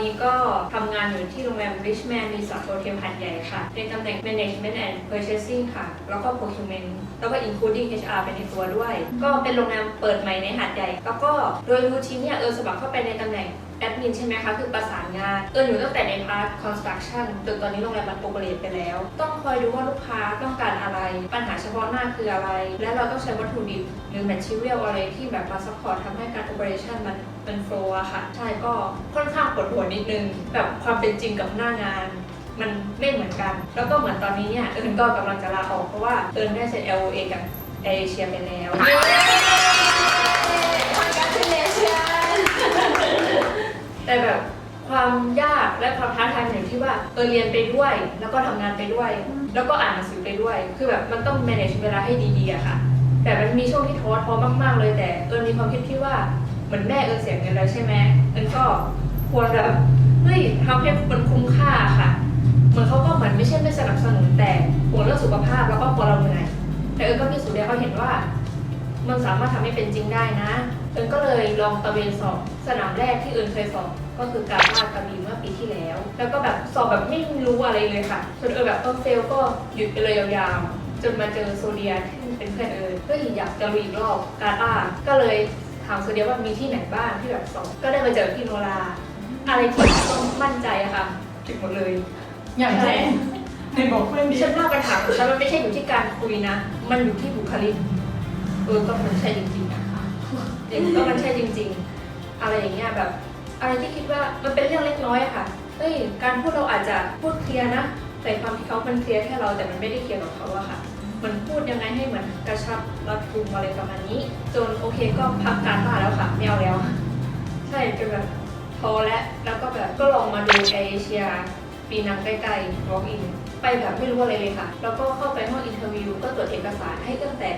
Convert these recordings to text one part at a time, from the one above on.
นี้ก็ ทำงานอยู่ที่โรงแรม Richman Resort Hotel หัดใหญ่ค่ะ ในตำแหน่ง Management and Purchasing ค่ะ แล้วก็ Procurement แล้วก็ including HR ไปในตัวด้วย ก็เป็นโรงแรมเปิดใหม่ในหัดใหญ่ แล้วก็โดยรูทีนเนี่ยเออสมัครเข้าไปในตำแหน่งแอดมินใช่ไหมคะคือประสานงาน เอออยู่ตั้งแต่ในพาร์ท construction จนตอนนี้โรงแรมมันโปรเกรไปแล้ว ต้องคอยดูว่าลูกค้าต้องการอะไร ปัญหาเฉพาะหน้าคืออะไร และเราต้องใช้วัตถุดิบหรือ material อะไรที่แบบมา support ทำให้การ operation มันมัน flow อะค่ะ ใช่ก็ค่อนข้างปวดหัวนิดนึงแบบความเป็นจริงกับหน้างานมันไม่เหมือนกัน แล้วก็เหมือนตอนนี้เนี่ยเอิญก็กำลังจะลาออกเพราะว่าเอิญได้เซ็น LOA กับเอเชียไปแล้วแต่แบบความยากและความท้าทายมันอยู่ที่ว่าเออเรียนไปด้วย แล้วก็ทำงานไปด้วย แล้วก็อ่านหนังสือไปด้วย คือแบบมันต้อง manage เวลาให้ดีๆอะค่ะ แต่มันมีช่วงที่ท้อท้อมาก ๆ เลยแต่เอิญมีความคิดที่ว่าเหมือนแม่เอิญเสียเงินแล้วใช่ไหมเอิญก็ควรแบบ เฮ้ยทำให้มันคุ้มค่าค่ะ เหมือนเขาก็เหมือนไม่ใช่ไม่สนับสนุนแต่ห่วงเรื่องสุขภาพแล้วก็กลัวเราเหนื่อยแต่เอิญก็พิสูจน์ได้เขาเห็นว่า มันสามารถทำให้เป็นจริงได้นะเอิญก็เลยลองตะเวนสอบ สนามแรกที่เอิญเคยสอบ ก็คือการลาดกระบี่เมื่อปีที่แล้ว แล้วก็แบบสอบแบบไม่รู้อะไรเลยค่ะจนเอิญแบบเออเฟลก็หยุดไปเลยยาวๆจนมาเจอโซเดียที่เป็นเพื่อนเอิญก็อยากจะลุยอีกรอบการลาดก็เลยถามโซเดียว่ามีที่ไหนบ้างที่แบบสอบก็ได้มาเจอพี่โนรา อะไรที่ต้องมั่นใจอะค่ะถึงหมดเลย อย่างเช่นในบอกเพื่อนดิฉันว่าปัญหาของฉันมันไม่ใช่อยู่ที่การคุยนะ มันอยู่ที่บุคลิก เออ ก็มันใช่จริงๆนะคะเด็กก็มันใช่จริง ๆ อะไรอย่างเงี้ยแบบ อะไรที่คิดว่ามันเป็นเรื่องเล็กน้อยอะค่ะ เฮ้ย การพูดเราอาจจะพูดเคลียร์นะ แต่ความที่เขามันเคลียร์แค่เราแต่มันไม่ได้เคลียร์กับเขาอะค่ะ มันพูดยังไงให้เหมือนกระชับรัดกุมอะไรประมาณนี้ จนโอเคก็พักการบ้านแล้วค่ะไม่เอาแล้ว ใช่เป็นแบบ พอแล้วแล้วก็แบบก็ลองมาดูเอเชียปีนังใกล้ๆ walk in ไปแบบไม่รู้อะไรเลยค่ะ แล้วก็เข้าไปห้องอินเทอร์วิวก็ตรวจเอกสารให้ตั้งแต่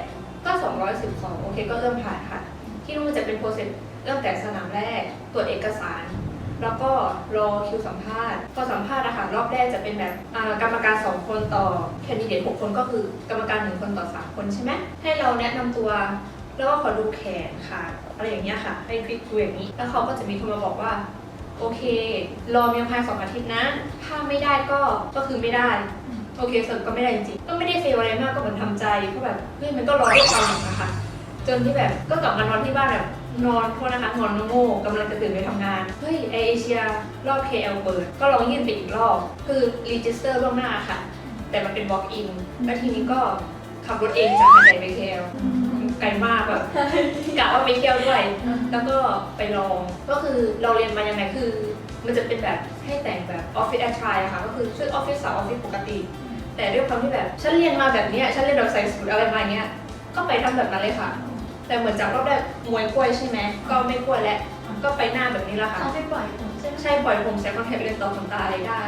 ก็ 212 โอเค ก็เริ่มผ่านค่ะ ที่นู่นจะเป็นโปรเซสเริ่มแต่สนามแรก ตรวจเอกสาร แล้วก็รอคิวสัมภาษณ์พอสัมภาษณ์นะคะรอบแรกจะเป็นแบบกรรมการ 2 คนต่อแคนดิเดต 6 คนก็คือกรรมการ 1 คนต่อ 3 คนใช่ไหมให้เราแนะนำตัว แล้วก็ขอดูแขนค่ะอะไรอย่างเงี้ยค่ะ ให้คลิกดูอย่างนี้ แล้วเขาก็จะมีโทรมาบอกว่าโอเค รอเมียภายสองอาทิตย์นะ ถ้าไม่ได้ก็ก็คือไม่ได้ โอเคสรุดก็ไม่ได้จริงๆก็ไม่ได้เฟลอะไรมากก็เหมือนทำใจเพราะแบบเฮ้ยมันก็รอด้วยความหวังนะคะ จนที่แบบก็กลับมานอนที่บ้านแบบนอนโทษนะคะนอนโง่ๆกำลังจะตื่นไปทำงาน เฮ้ยเอเชียรอบ KL เปิด ก็ลองยื่นไปอีกรอบ คือรีจิสเตอร์ล่วงหน้าค่ะ แต่มันเป็น walk in แล้วทีนี้ก็ขับรถเองจากหัดใหญ่ไป KL ไกลมากแบบกะว่าไปเที่ยวด้วย แล้วก็ไปลองก็คือเราเรียนมายังไงคือ มันจะเป็นแบบให้แต่งแบบออฟฟิศแอชชายอะค่ะ ก็คือชุดออฟฟิศสาวออฟฟิศปกติ แต่ด้วยความที่แบบฉันเรียนมาแบบเนี้ยฉันเรียนแบบใส่สูทอะไรมาอย่างเงี้ยก็ไปทำแบบนั้นเลยค่ะ แต่เหมือนจากรอบแรกมวยกล้วยใช่ไหมก็ไม่กล้วยแล้วก็ไปหน้าแบบนี้แหละค่ะเขาไปปล่อยผมใช่ไหมใช่ปล่อยผมใส่คอนแทคเลนส์ต่อขนตาอะไรได้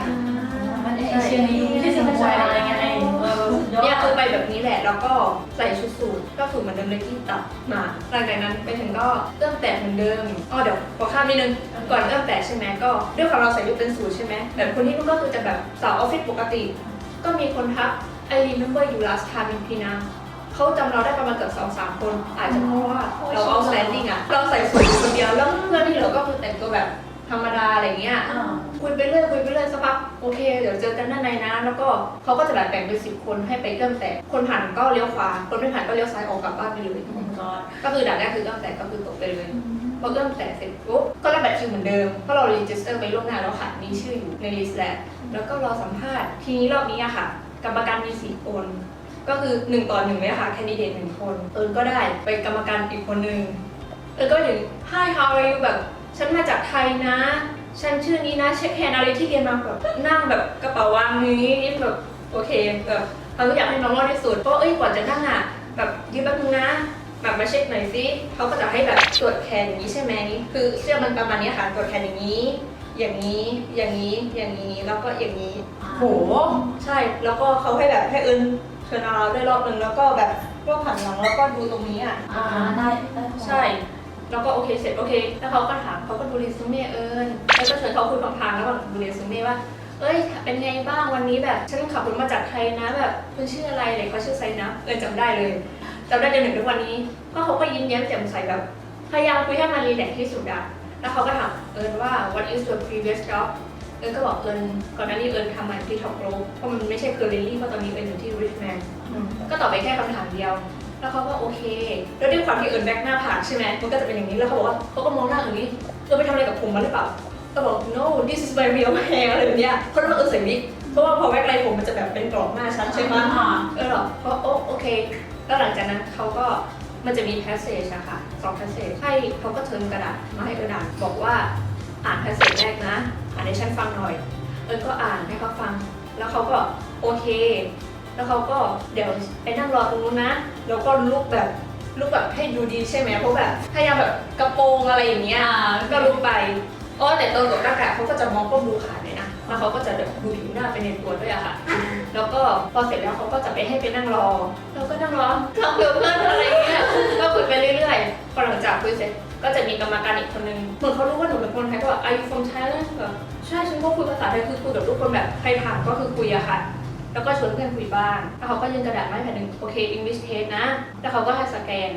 มันเอเชียนี้ที่สิงคโปร์อะไรเงี้ยเออสุดยอเนี่ยดคือไปแบบนี้แหละแล้วก็ใส่ชุดสูท ก็สูทเหมือนเดิมเลยที่ตัดมา หลังจากนั้นไปถึงก็เริ่มแตะเหมือนเดิมอ๋อเดี๋ยวขอข้ามนิดนึง ก่อนเริ่มแตะใช่ไหมก็ด้วยความเราใส่ยุคเป็นสูทใช่ไหมแต่คนที่นู่นก็คือจะแบบสาวออฟฟิศปกติ ก็มีคนทัก I remember you last time in Penang เขาจำเราได้ประมาณเกือบสองสามคน อาจจะเพราะว่าเรา outstanding อะเราใส่สูทอยู่คนเดียวแล้วเพื่อนที่เหลือก็คือแต่งตัวแบบ ธรรมดาอะไรเงี้ยอ่า คุยไปเรื่อยคุยไปเรื่อยสักพักโอเค เดี๋ยวเจอกันด้านในนะแล้วก็เขาก็จะแบบแบ่งเป็นสิบคนให้ไปเริ่มแตะคนผ่านก็เลี้ยวขวาคนไม่ผ่านก็เลี้ยวซ้ายออกกลับบ้านไปเลย ก็ก็คือด่านแรกคือเริ่มแตะก็คือตกไปเลยพอเริ่มแตะเสร็จปุ๊บก็รับบัตรคิวเหมือนเดิมเพราะเรารีจิสเตอร์ไปล่วงหน้าแล้วค่ะมีชื่ออยู่ในลิสต์แล้วแล้วก็รอสัมภาษณ์ทีนี้รอบนี้อะค่ะ กรรมการมีสี่คน ก็คือหนึ่งต่อหนึ่งเลยค่ะแคนดิเดตหนึ่งคน เอิญก็ได้ไปกรรมการอีกคนนึงเอิญก็ถึง Hi how are you แบบ ฉันมาจากไทยนะ ฉันชื่อนี้นะ เช็คแฮนด์อะไรที่เรียนมาแบบนั่งแบบกระเป๋าวางนี้แบบโอเคแบบเราก็อยากให้น้องรอดที่สุดเพราะเอ้ยกว่าจะนั่งอะแบบยืนแป๊บนึงนะแบบมาเช็คหน่อยสิเขาก็จะให้แบบตรวจแขนอย่างนี้ใช่ไหมคือเสื้อมันประมาณนี้ค่ะตรวจแขนอย่างนี้ อย่างนี้อย่างนี้อย่างนี้แล้วก็อย่างนี้โหใช่แล้วก็เขาให้แบบให้เอิญเชิญเราได้รอบหนึ่งแล้วก็แบบรอบผ่านหลังแล้วก็ดูตรงนี้อะอ่าได้ได้ใช่ แล้วก็โอเคเสร็จโอเคแล้วเขาก็ถามเขาก็ดูเรซูเม่เอิญแล้วก็เชิญเขาคุยพลางๆแล้วก็ดูเรซูเม่ว่าเอ้ย เป็นไงบ้างวันนี้แบบฉันขับรถมาจากไทยนะแบบคุณชื่ออะไรเลยเขาชื่อไซนะเอิญจำได้เลยจำได้จนถึงทุกวันนี้ ก็เขาก็ยิ้มแย้มแจ่มใสแบบพยายามคุยให้มันรีแลกซ์ที่สุดอะแล้วเขาก็ถามเอิญว่า what is your previous job เอิญก็บอกเอิญก่อนหน้านี้เอิญทำงานที่ท็อปโลเพราะมันไม่ใช่ currently เพราะตอนนี้เอิญอยู่ที่ Richmond ก็ตอบไปแค่คำถามเดียว แล้วเขาก็โอเค แล้วด้วยความที่เอิญแบ็กหน้าผากใช่ไหมมันก็จะเป็นอย่างนี้ แล้วเขาบอกว่าเขาก็มองหน้าเอิญนี้เอิญไปทำอะไรกับผมมาหรือเปล่าก็บอก no this is my real hair อะไรแบบเนี้ยเพราะว่าเอิญใส่วิกเพราะว่าพอแว็กไรผมมันจะแบบเป็นกรอบหน้าชัดใช่ไหมเออหรอเพราะโอโอเค แล้วหลังจากนั้นเขาก็มันจะมีแพสเซจอะค่ะสองแพสเซจให้เขาก็เทิร์นกระดาษมาให้เอิญอ่านบอกว่าอ่านแพสเซจแรกนะ อ่านให้ฉันฟังหน่อย เอิญก็อ่านให้เขาฟัง แล้วเขาก็โอเค แล้วเขาก็เดี๋ยวไปนั่งรอตรงนู้นนะ แล้วก็ลุกแบบลุกแบบให้ดูดีใช่ไหมเพราะแบบพยายามแบบกระโปรงอะไรอย่างเงี้ยก็ลุกไปอ๋อแต่ตอนกับหน้ากากเขาก็จะมองก้มดูขาเลยนะแล้วเขาก็จะแบบดูผิวหน้าไปในตัวด้วยอะค่ะ แล้วก็พอเสร็จแล้วเขาก็จะไปให้ไปนั่งรอ เราก็นั่งรอทำเพื่อเพื่อนอะไรเงี้ยก็คุยไปเรื่อยๆพอหลังจากคุยเสร็จก็จะมีกรรมการอีกคนนึงเหมือนเขารู้ว่าหนูเป็นคนไทยก็แบบ Are you from Thailand แบบใช่ฉันก็คุยภาษาไทยคือคุยกับทุกคนแบบใครถามก็คือคุยอะค่ะ แล้วก็ชวนเพื่อนคุยบ้างแล้วเขาก็ยื่นกระดาษมาให้แผ่นหนึ่งโอเค English test นะ แล้วเขาก็ให้สแกน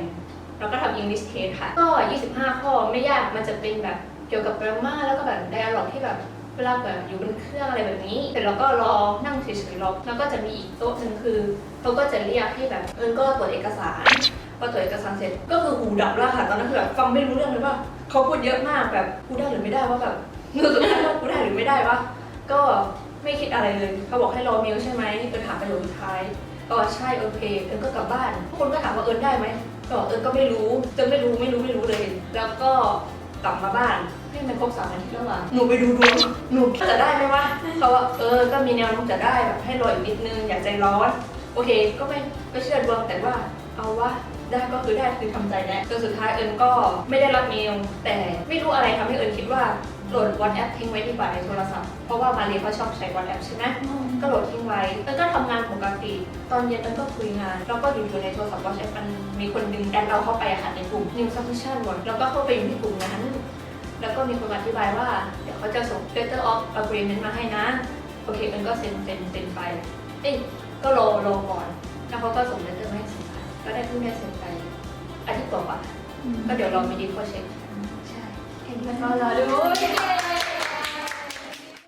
แล้วก็ทำ English test ค่ะ ก็ 25 ข้อไม่ยาก มันจะเป็นแบบเกี่ยวกับ grammar แล้วก็แบบ dialogue ที่แบบเวลาแบบอยู่บนเครื่องอะไรแบบนี้เสร็จแล้วก็รอ นั่งเฉยๆรอ แล้วก็จะมีอีกโต๊ะหนึ่งคือเขาก็จะเรียกให้แบบ เอิญก็ตรวจเอกสาร พอตรวจเอกสารเสร็จ ก็คือหูดับแล้วค่ะ ตอนนั้นคือแบบฟังไม่รู้เรื่องเลยว่าเขาพูดเยอะมากแบบ กูได้หรือไม่ได้ว่าแบบมือสุดท้ายว่ากูได้หรือไม่ได้วะก็ ไม่คิดอะไรเลยเขาบอกให้รอเมลใช่ไหมเอิญถามประโยคสุดท้ายก็ใช่โอเคเอิญก็กลับบ้านทุกคนก็ถามว่าเอิญได้ไหมก็บอกเอิญก็ไม่รู้เอิญไม่รู้ไม่รู้ไม่รู้เลย แล้วก็กลับมาบ้านให้มันครบสามอาทิตย์แล้วอะหนูไปดูดวงหนูจะได้ไหมวะเขาว่าเออก็มีแนวโน้มจะได้แบบให้รออีกนิดนึงอย่าใจร้อนโอเค ก็ไม่ไม่เชื่อดวงแต่ว่าเอาว่าได้ก็คือได้คือทำใจแล้วจนสุดท้ายเอิญก็ไม่ได้รับเมลแต่ไม่รู้อะไรทำให้เอิญคิดว่า โหลด WhatsApp ทิ้งไว้ดีกว่าในโทรศัพท์ เพราะว่ามาเรียเขาชอบใช้ WhatsApp ใช่ไหมก็โหลดทิ้งไว้เอิญก็ทำงานปกติ ตอนเย็นเอิญก็คุยงาน แล้วก็อยู่ๆในโทรศัพท์ WhatsApp มันมีคนดึงแอดเราเข้าไปอะค่ะในกลุ่ม New Submission หมดแล้วก็เข้าไปอยู่ในกลุ่มนั้น แล้วก็มีคนอธิบายว่า เดี๋ยวเขาจะส่ง letter of agreement มาให้นะ โอเคเอิญก็เซ็นเซ็นเซ็นไปเอ้ยก็รอรอก่อน แล้วเขาก็ส่งเลเตอร์มาให้เซ็นไปก็ได้เพิ่งได้เซ็นไปอาทิตย์กว่าก็เดี๋ยวเรอมีดีโคเช็ค ใ